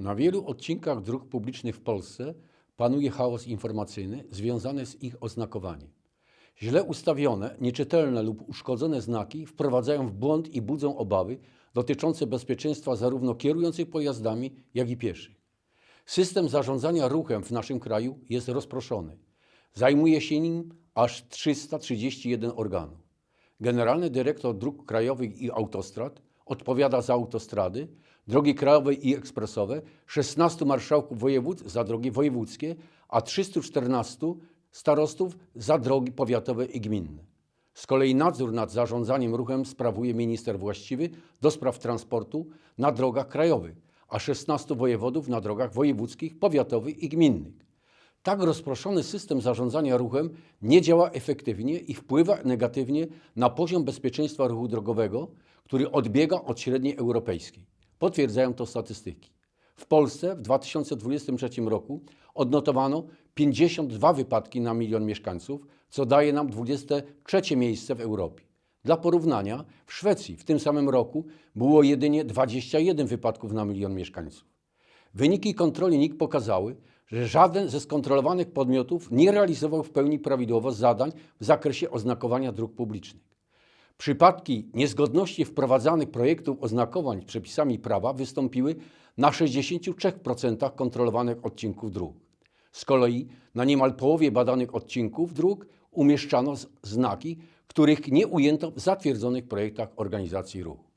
Na wielu odcinkach dróg publicznych w Polsce panuje chaos informacyjny związany z ich oznakowaniem. Źle ustawione, nieczytelne lub uszkodzone znaki wprowadzają w błąd i budzą obawy dotyczące bezpieczeństwa zarówno kierujących pojazdami, jak i pieszych. System zarządzania ruchem w naszym kraju jest rozproszony. Zajmuje się nim aż 331 organów. Generalny dyrektor dróg krajowych i autostrad odpowiada za autostrady, drogi krajowe i ekspresowe, 16 marszałków województw za drogi wojewódzkie, a 314 starostów za drogi powiatowe i gminne. Z kolei nadzór nad zarządzaniem ruchem sprawuje minister właściwy do spraw transportu na drogach krajowych, a 16 wojewodów na drogach wojewódzkich, powiatowych i gminnych. Tak rozproszony system zarządzania ruchem nie działa efektywnie i wpływa negatywnie na poziom bezpieczeństwa ruchu drogowego, który odbiega od średniej europejskiej. Potwierdzają to statystyki. W Polsce w 2023 roku odnotowano 52 wypadki na milion mieszkańców, co daje nam 23 miejsce w Europie. Dla porównania, w Szwecji w tym samym roku było jedynie 21 wypadków na milion mieszkańców. Wyniki kontroli NIK pokazały, że żaden ze skontrolowanych podmiotów nie realizował w pełni prawidłowo zadań w zakresie oznakowania dróg publicznych. Przypadki niezgodności wprowadzanych projektów oznakowań przepisami prawa wystąpiły na 63% kontrolowanych odcinków dróg. Z kolei na niemal połowie badanych odcinków dróg umieszczano znaki, których nie ujęto w zatwierdzonych projektach organizacji ruchu.